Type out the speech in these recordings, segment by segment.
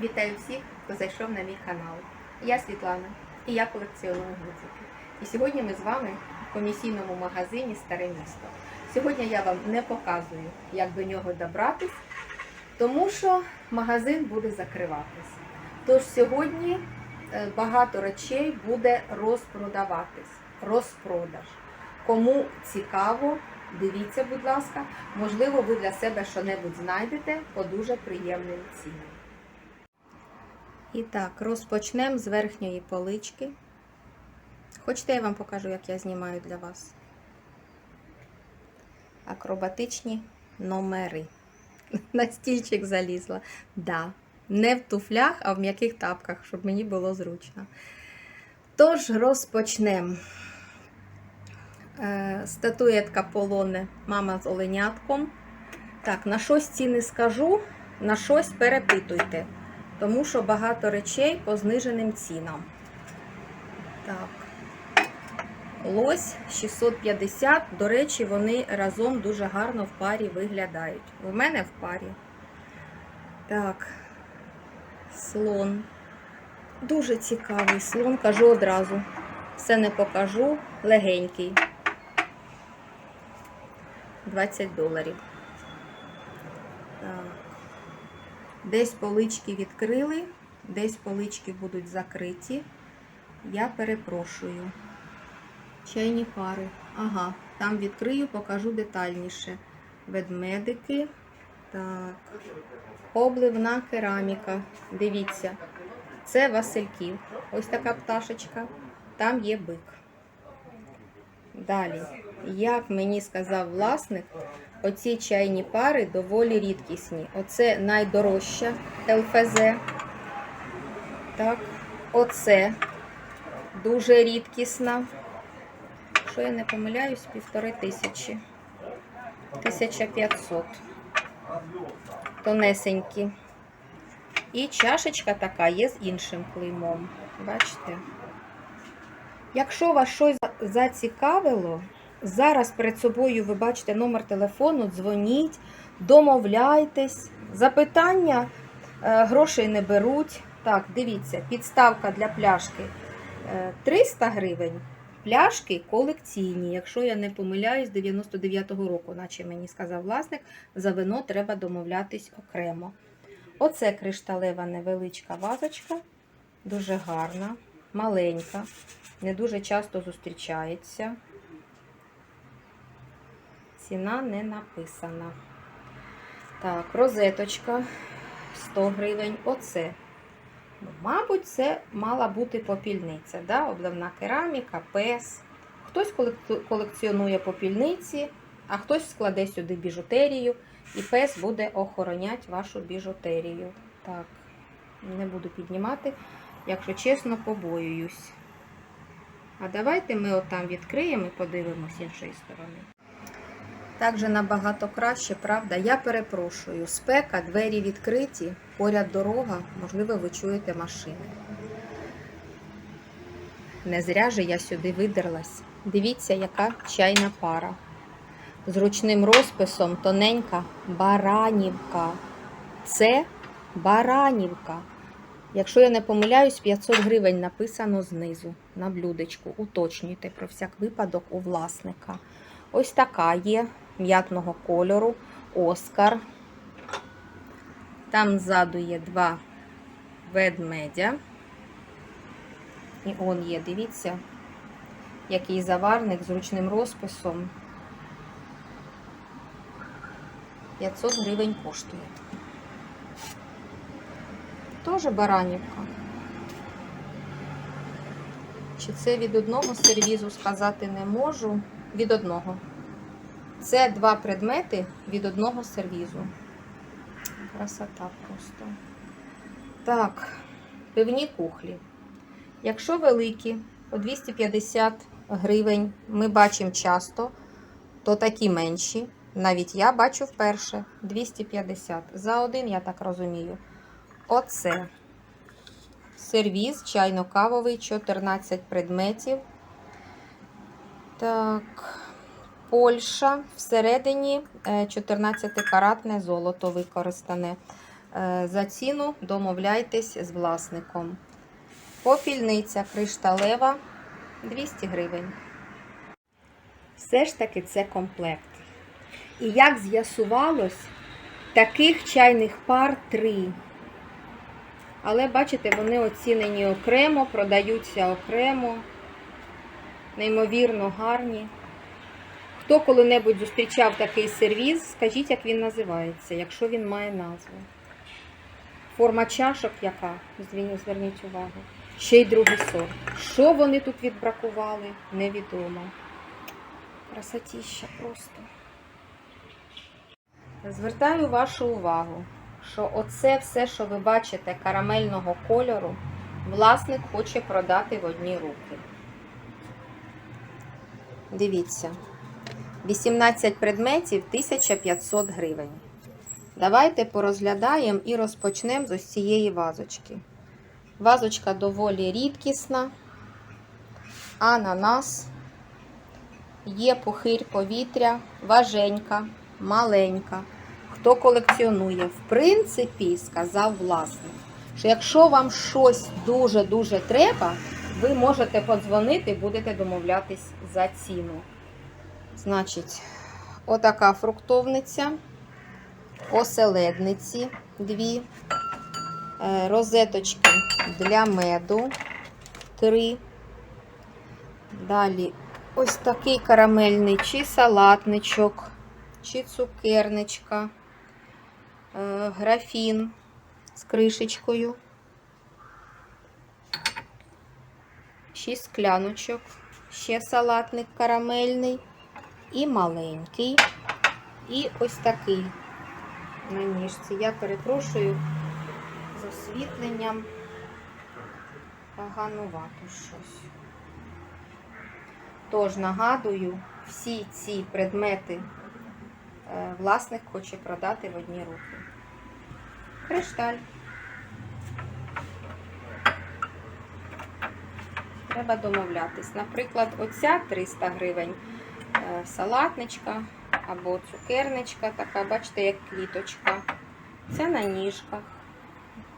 Вітаю всіх, хто зайшов на мій канал. Я Світлана і я колекціоную гудзики. І сьогодні ми з вами в комісійному магазині Старе місто. Сьогодні я вам не показую, як до нього добратись, тому що магазин буде закриватись. Тож сьогодні е, багато речей буде розпродаватись. Розпродаж. Кому цікаво, дивіться, будь ласка, можливо, ви для себе що-небудь знайдете по дуже приємним цінам. І так, розпочнемо з верхньої полички. Хочете, я вам покажу, як я знімаю для вас? Акробатичні номери. На стільчик залізла. Да, не в туфлях, а в м'яких тапках, щоб мені було зручно. Тож розпочнемо. Е, Статуєтка полоне мама з оленятком. Так, на щось ціни скажу, на щось перепитуйте тому що багато речей по зниженим цінам. Так. Лось 650. До речі, вони разом дуже гарно в парі виглядають. У мене в парі. Так, слон. Дуже цікавий слон, кажу одразу. Все не покажу. Легенький. 20 доларів. Так. Десь полички відкрили, десь полички будуть закриті. Я перепрошую. Чайні пари. Ага, там відкрию, покажу детальніше. Ведмедики. Так. Обливна кераміка. Дивіться. Це Васильків. Ось така пташечка. Там є бик. Далі. Як мені сказав власник, Оці чайні пари доволі рідкісні. Оце найдорожча ЛФЗ. Так, оце дуже рідкісна. Що я не помиляюсь, півтори тисячі. 1500. Тонесенькі. І чашечка така є з іншим клеймом. Бачите? Якщо вас щось зацікавило, Зараз перед собою ви бачите номер телефону, дзвоніть, домовляйтесь. Запитання е, грошей не беруть. Так, дивіться, підставка для пляшки 300 гривень. Пляшки колекційні. Якщо я не помиляюсь, 99-го року, наче мені сказав власник, за вино треба домовлятись окремо. Оце кришталева невеличка вазочка, дуже гарна, маленька, не дуже часто зустрічається. Ціна не написана. Так, розеточка 100 гривень. Оце. Ну, Мабуть, це мала бути попільниця. Да? Обливна кераміка, пес. Хтось колекціонує попільниці, а хтось складе сюди біжутерію, і пес буде охороняти вашу біжутерію. Так, не буду піднімати, якщо чесно, побоююсь. А давайте ми отам відкриємо і подивимося з іншої сторони. Так же набагато краще, правда? Я перепрошую. Спека, двері відкриті, поряд дорога, можливо, ви чуєте машини. Не зря же я сюди видерлась. Дивіться, яка чайна пара. З ручним розписом тоненька баранівка. Це баранівка. Якщо я не помиляюсь, 500 гривень написано знизу на блюдечку. Уточнюйте про всяк випадок у власника. Ось така є м'ятного кольору Оскар. Там ззаду є два ведмедя. І он є, дивіться, який заварник з ручним розписом. 500 гривень коштує. Тоже баранівка. Чи це від одного сервізу сказати не можу? Від одного. Це два предмети від одного сервізу. Красота просто. Так, пивні кухлі. Якщо великі, по 250 гривень ми бачимо часто, то такі менші. Навіть я бачу вперше 250. За один, я так розумію. Оце сервіз чайно-кавовий, 14 предметів. Так. Польща всередині 14-каратне золото використане. Е, За ціну домовляйтесь з власником. Попільниця кришталева 200 гривень. Все ж таки це комплект. І як з'ясувалось, таких чайних пар три. Але бачите, вони оцінені окремо, продаються окремо, неймовірно гарні. Хто коли-небудь зустрічав такий сервіз, скажіть, як він називається, якщо він має назву. Форма чашок яка? Зверніть увагу. Ще й другий сорт. Що вони тут відбракували, невідомо. Красотіща просто. Звертаю вашу увагу, що оце все, що ви бачите карамельного кольору, власник хоче продати в одні руки. Дивіться. 18 предметів 1500 гривень. Давайте порозглядаємо і розпочнемо з ось цієї вазочки. Вазочка доволі рідкісна. Ананас. Є пухирь повітря, важенька, маленька. Хто колекціонує? В принципі, сказав власник, що якщо вам щось дуже-дуже треба, ви можете подзвонити, будете домовлятись за ціну. Значить, отака фруктовниця, оселедниці дві, е, розеточки для меду три. Далі ось такий карамельний чи салатничок, чи цукерничка, е, графін з кришечкою, шість скляночок, ще салатник карамельний і маленький, і ось такий на ніжці. Я перепрошую з освітленням поганувато щось. Тож нагадую, всі ці предмети е, власник хоче продати в одні руки. Кришталь. Треба домовлятись. Наприклад, оця 300 гривень салатничка або цукерничка, така, бачите, як квіточка. Це на ніжках.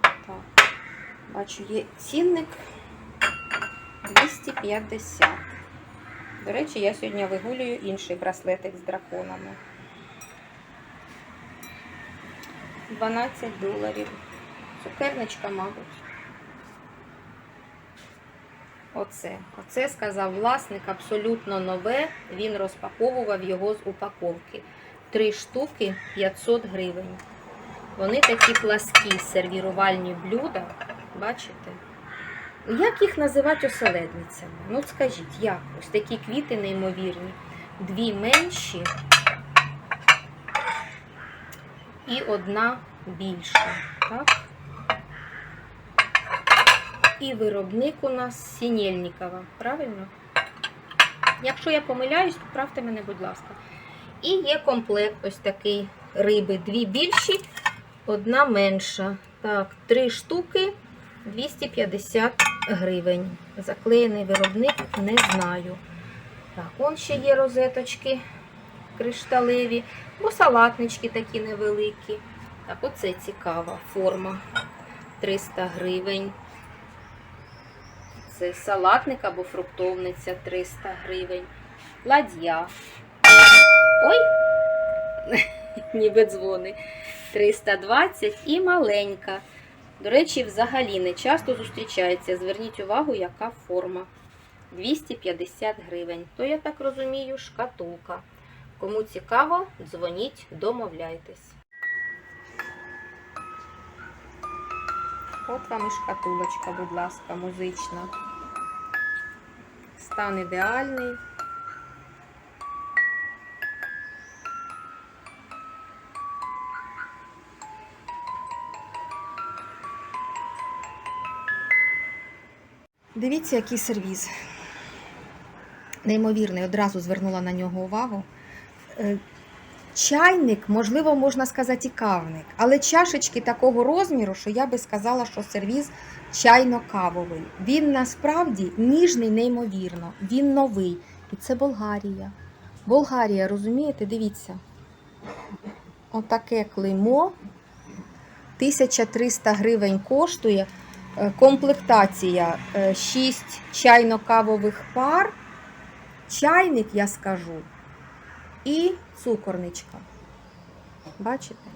Так. Бачу, є цінник 250. До речі, я сьогодні вигулюю інший браслетик з драконами. 12 доларів. Цукерничка, мабуть. Оце. Оце сказав власник, абсолютно нове. Він розпаковував його з упаковки. Три штуки 500 гривень. Вони такі пласкі сервірувальні блюда. Бачите? Як їх називати оселедницями? Ну, скажіть, як? Ось такі квіти неймовірні. Дві менші і одна більша. Так? І виробник у нас Сінєльнікова. Правильно? Якщо я помиляюсь, поправте мене, будь ласка. І є комплект ось такий риби. Дві більші, одна менша. Так, три штуки 250 гривень. Заклеєний виробник не знаю. Так, он ще є розеточки кришталеві, бо салатнички такі невеликі. Так, оце цікава форма. 300 гривень. Це салатник або фруктовниця 300 гривень. Ладья. Ой! Ніби дзвони. 320 і маленька. До речі, взагалі не часто зустрічається. Зверніть увагу, яка форма. 250 гривень. То, я так розумію, шкатулка. Кому цікаво, дзвоніть, домовляйтесь. От вам і шкатулочка, будь ласка, музична. Стан ідеальний. Дивіться, який сервіз. Неймовірний, одразу звернула на нього увагу. Е, Чайник, можливо, можна сказати, і кавник, але чашечки такого розміру, що я би сказала, що сервіз чайно-кавовий. Він насправді ніжний, неймовірно, він новий. І це Болгарія. Болгарія, розумієте, дивіться. Отаке клеймо. 1300 гривень коштує е, комплектація 6 чайно-кавових пар, чайник, я скажу, і цукорничка. Бачите?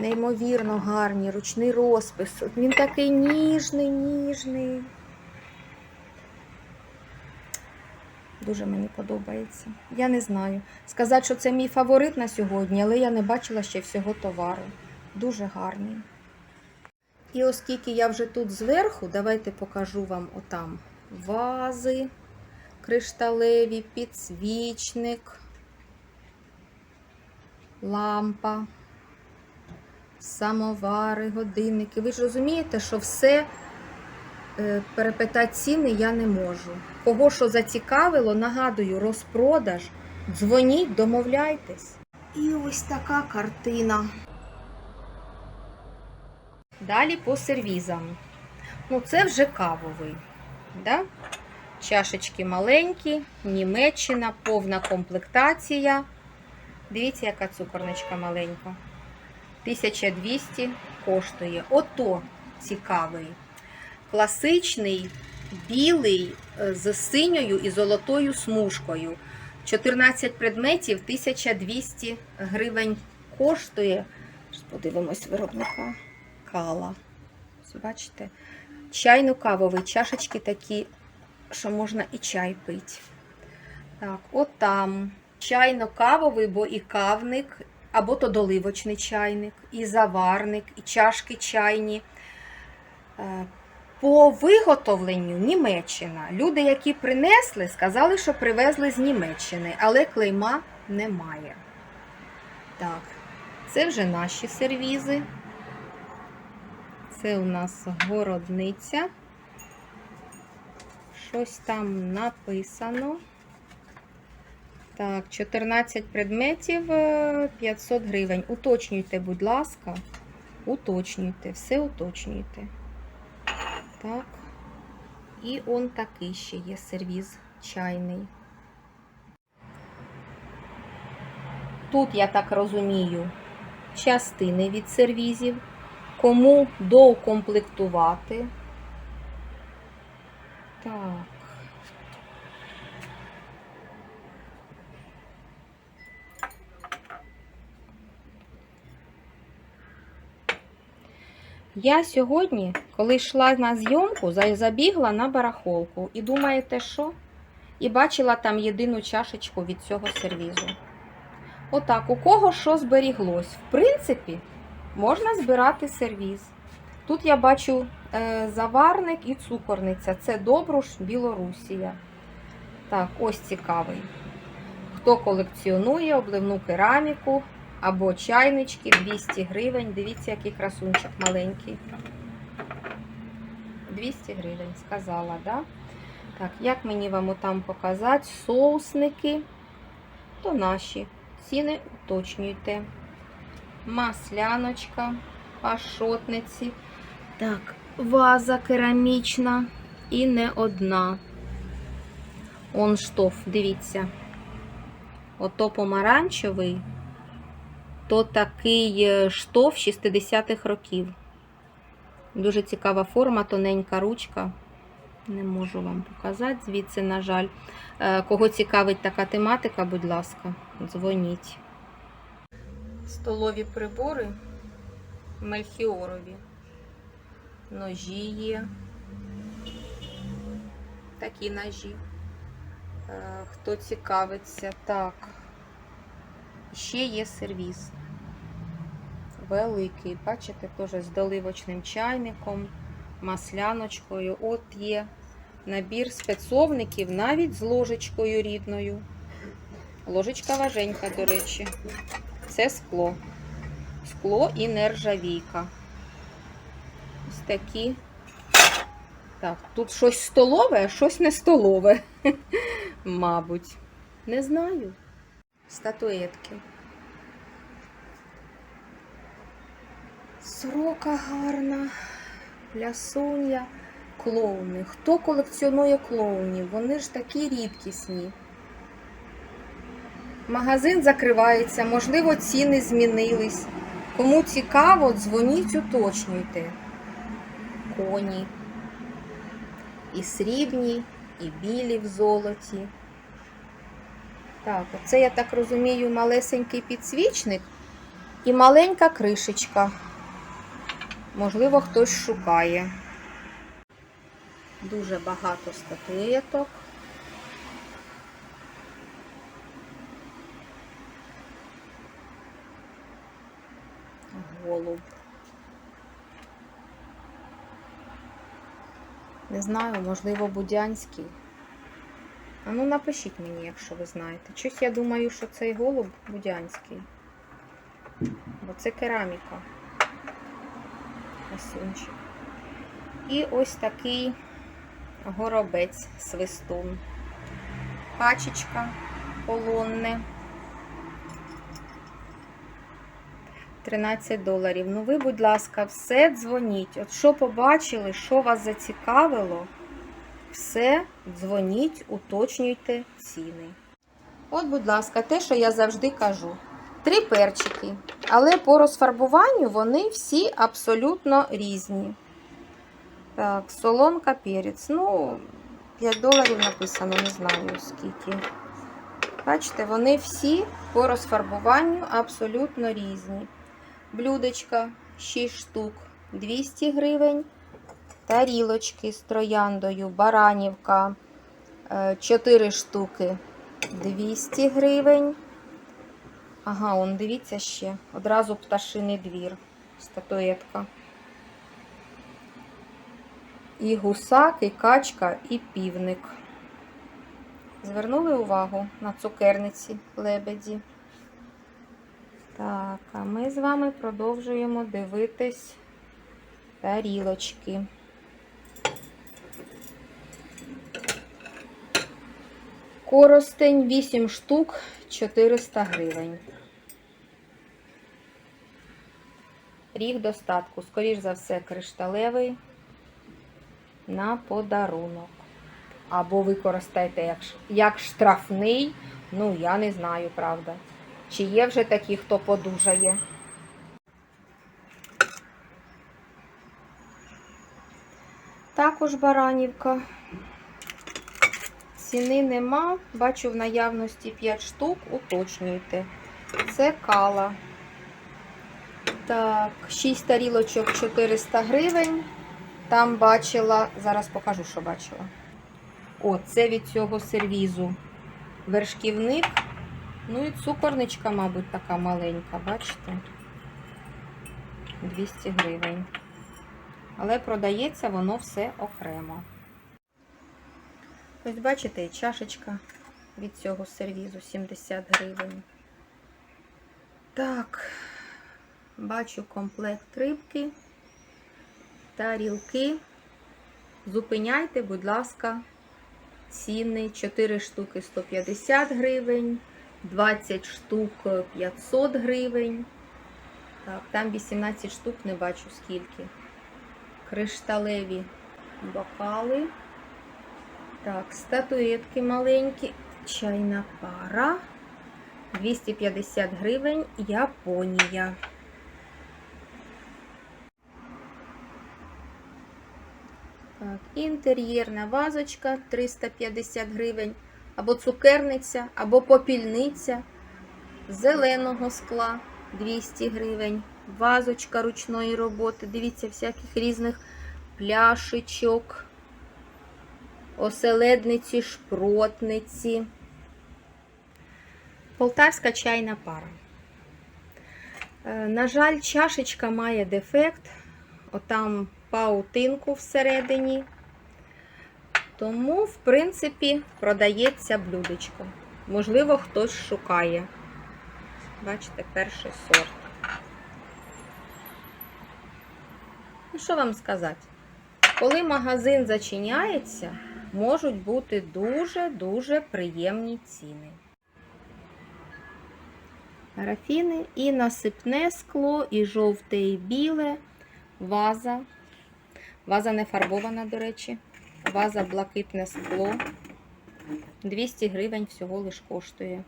Неймовірно гарний ручний розпис. Він такий ніжний, ніжний. Дуже мені подобається. Я не знаю. Сказати, що це мій фаворит на сьогодні, але я не бачила ще всього товару. Дуже гарний. І оскільки я вже тут зверху, давайте покажу вам отам вази, кришталеві, підсвічник, лампа, самовари, годинники. Ви ж розумієте, що все е, перепитати ціни я не можу. Кого що зацікавило, нагадую, розпродаж. Дзвоніть, домовляйтесь. І ось така картина. Далі по сервізам. Ну, це вже кавовий. Да? Чашечки маленькі, Німеччина, повна комплектація. Дивіться, яка цукорничка маленька. 1200 коштує. Ото цікавий. Класичний, білий е, з синьою і золотою смужкою. 14 предметів 1200 гривень коштує. Подивимось виробника кала. Бачите? Чайно-кавовий, чашечки такі, що можна і чай пити. Так, от там. Чайно-кавовий, бо і кавник, або то доливочний чайник, і заварник, і чашки чайні. Е, По виготовленню Німеччина. Люди, які принесли, сказали, що привезли з Німеччини, але клейма немає. Так, це вже наші сервізи. Це у нас городниця. Щось там написано. Так, 14 предметів е, 500 гривень. Уточнюйте, будь ласка. Уточнюйте, все уточнюйте. Так. І он такий ще є сервіз чайний. Тут, я так розумію, частини від сервізів. Кому доукомплектувати. Так. Я сьогодні, коли йшла на зйомку, забігла на барахолку. І думаєте, що? І бачила там єдину чашечку від цього сервізу. Отак, у кого що зберіглось. В принципі, можна збирати сервіз. Тут я бачу е, заварник і цукорниця. Це Добруш, Білорусія. Так, ось цікавий. Хто колекціонує обливну кераміку або чайнички 200 гривень. Дивіться, який красунчик маленький. 200 гривень, сказала, да? Так, як мені вам отам показати? Соусники, то наші. Ціни уточнюйте. Масляночка, пашотниці. Так, ваза керамічна і не одна. Он штоф, дивіться. Ото помаранчевий, то такий е, штоф 60-х років. Дуже цікава форма, тоненька ручка. Не можу вам показати, звідси, на жаль. Е, Кого цікавить така тематика, будь ласка, дзвоніть. Столові прибори мельхіорові. Ножі є. Такі ножі. Е, Хто цікавиться, так. Ще є сервіс. Великий, бачите, теж з доливочним чайником, масляночкою. От є набір спецовників навіть з ложечкою рідною. Ложечка важенька, до речі. Це скло. Скло і нержавійка. Ось такі. Так, тут щось столове, а щось не столове. Мабуть. Не знаю. Статуетки. Сорока гарна, плясунья, клоуни. Хто колекціонує клоунів? Вони ж такі рідкісні. Магазин закривається, можливо, ціни змінились. Кому цікаво, дзвоніть, уточнюйте. Коні. І срібні, і білі в золоті. Так, оце, я так розумію, малесенький підсвічник і маленька кришечка. Можливо, хтось шукає. Дуже багато статуєток. Голуб. Не знаю, можливо, Будянський. А ну напишіть мені, якщо ви знаєте. Щось я думаю, що цей голуб Будянський. Бо це кераміка. Красунчик. І ось такий горобець свистун. Качечка полонне. 13 доларів. Ну ви, будь ласка, все дзвоніть. От що побачили, що вас зацікавило, все дзвоніть, уточнюйте ціни. От, будь ласка, те, що я завжди кажу. Три перчики. Але по розфарбуванню вони всі абсолютно різні. Так, солонка, перець. Ну, 5 доларів написано, не знаю скільки. Бачите, вони всі по розфарбуванню абсолютно різні. Блюдечка 6 штук 200 гривень. Тарілочки з трояндою, баранівка 4 штуки 200 гривень. Ага, он, дивіться ще. Одразу пташиний двір. Статуетка. І гусак, і качка, і півник. Звернули увагу на цукерниці лебеді. Так, а ми з вами продовжуємо дивитись тарілочки. Коростень 8 штук 400 гривень. Ріг достатку, скоріш за все, кришталевий на подарунок. Або використайте як, як штрафний, ну, я не знаю, правда. Чи є вже такі, хто подужає? Також баранівка. Ціни нема. Бачу в наявності 5 штук, уточнюйте. Це кала. Так, 6 тарілочок 400 гривень. Там бачила, зараз покажу, що бачила. О, це від цього сервізу. Вершківник. Ну і цукорничка, мабуть, така маленька, бачите? 200 гривень. Але продається воно все окремо. Ось бачите, і чашечка від цього сервізу 70 гривень. Так, бачу комплект рибки, тарілки. Зупиняйте, будь ласка, ціни 4 штуки 150 гривень, 20 штук 500 гривень. Так, там 18 штук, не бачу скільки. Кришталеві бокали. Так, статуетки маленькі, чайна пара. 250 гривень, Японія. Так, інтер'єрна вазочка 350 гривень, або цукерниця, або попільниця зеленого скла 200 гривень, вазочка ручної роботи. Дивіться, всяких різних пляшечок, оселедниці, шпротниці. Полтавська чайна пара. Е, На жаль, чашечка має дефект. Отам паутинку всередині. Тому, в принципі, продається блюдечко. Можливо, хтось шукає. Бачите, перший сорт. Ну, що вам сказати? Коли магазин зачиняється, можуть бути дуже-дуже приємні ціни. Парафіни і насипне скло, і жовте, і біле, ваза. Ваза не фарбована, до речі. Ваза блакитне скло. 200 гривень всього лиш коштує.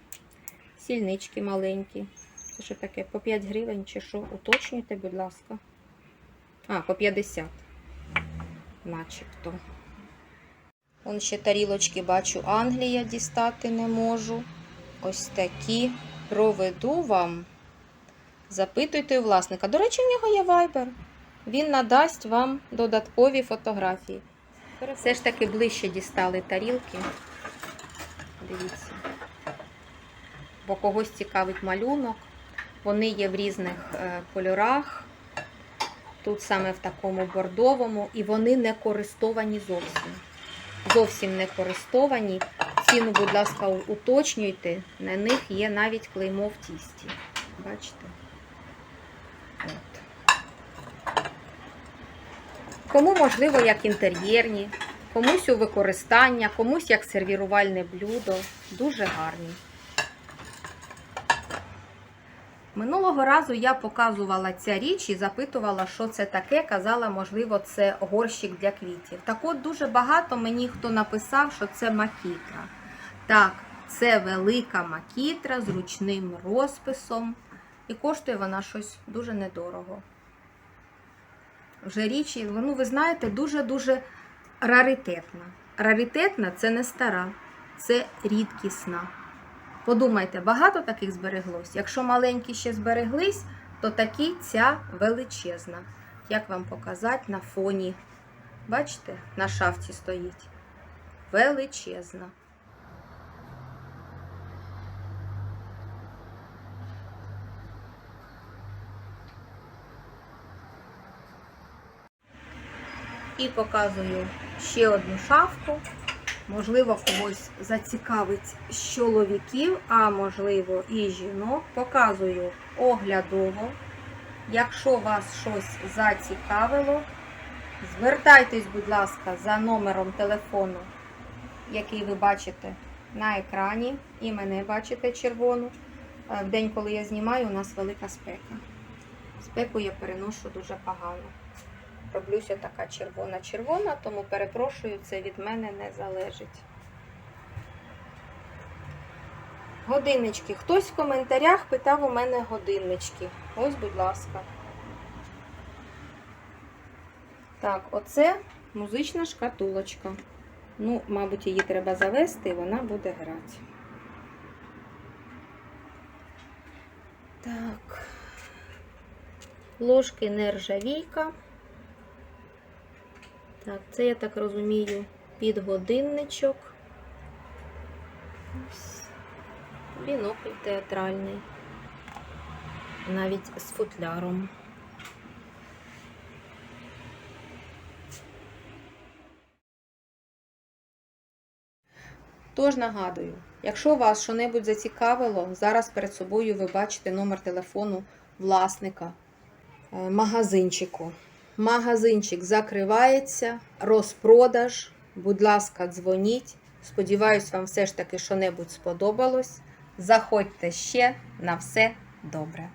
Сільнички маленькі. Це що таке? По 5 гривень чи що? Уточнюйте, будь ласка. А, по 50. Начебто. Вон ще тарілочки бачу, Англія дістати не можу. Ось такі. Проведу вам. Запитуйте у власника. До речі, в нього є Viber. Він надасть вам додаткові фотографії. Все ж таки ближче дістали тарілки. Дивіться. Бо когось цікавить малюнок. Вони є в різних е, кольорах. Тут саме в такому бордовому, і вони не користовані зовсім. Зовсім не користовані. Ціну, будь ласка, уточнюйте. На них є навіть клеймо в тісті. Бачите? От. Кому можливо як інтер'єрні, комусь у використання, комусь як сервірувальне блюдо. Дуже гарні. Минулого разу я показувала ця річ і запитувала, що це таке. Казала, можливо, це горщик для квітів. Так от дуже багато мені хто написав, що це макітра. Так, це велика макітра з ручним розписом. І коштує вона щось дуже недорого. Вже річ, ну ви знаєте, дуже-дуже раритетна. Раритетна це не стара, це рідкісна. Подумайте, багато таких збереглось. Якщо маленькі ще збереглись, то такі ця величезна. Як вам показати на фоні? Бачите, на шафті стоїть. Величезна. І показую ще одну шафку. Можливо, когось зацікавить з чоловіків, а можливо і жінок. Показую оглядово. Якщо вас щось зацікавило, звертайтесь, будь ласка, за номером телефону, який ви бачите на екрані, і мене бачите червону. Е, В день, коли я знімаю, у нас велика спека. Спеку я переношу дуже погано. Роблюся така червона-червона, тому перепрошую, це від мене не залежить. Годиннички. Хтось в коментарях питав у мене годиннички. Ось, будь ласка. Так, оце музична шкатулочка. Ну, мабуть, її треба завести і вона буде грати. Так. Ложки нержавійка. Так, це, я так розумію, під годинничок. Бінокль театральний. Навіть з футляром. Тож нагадую, якщо вас що-небудь зацікавило, зараз перед собою ви бачите номер телефону власника е, магазинчику. Магазинчик закривається, розпродаж. Будь ласка, дзвоніть. Сподіваюсь, вам все ж таки що-небудь сподобалось. Заходьте ще на все добре.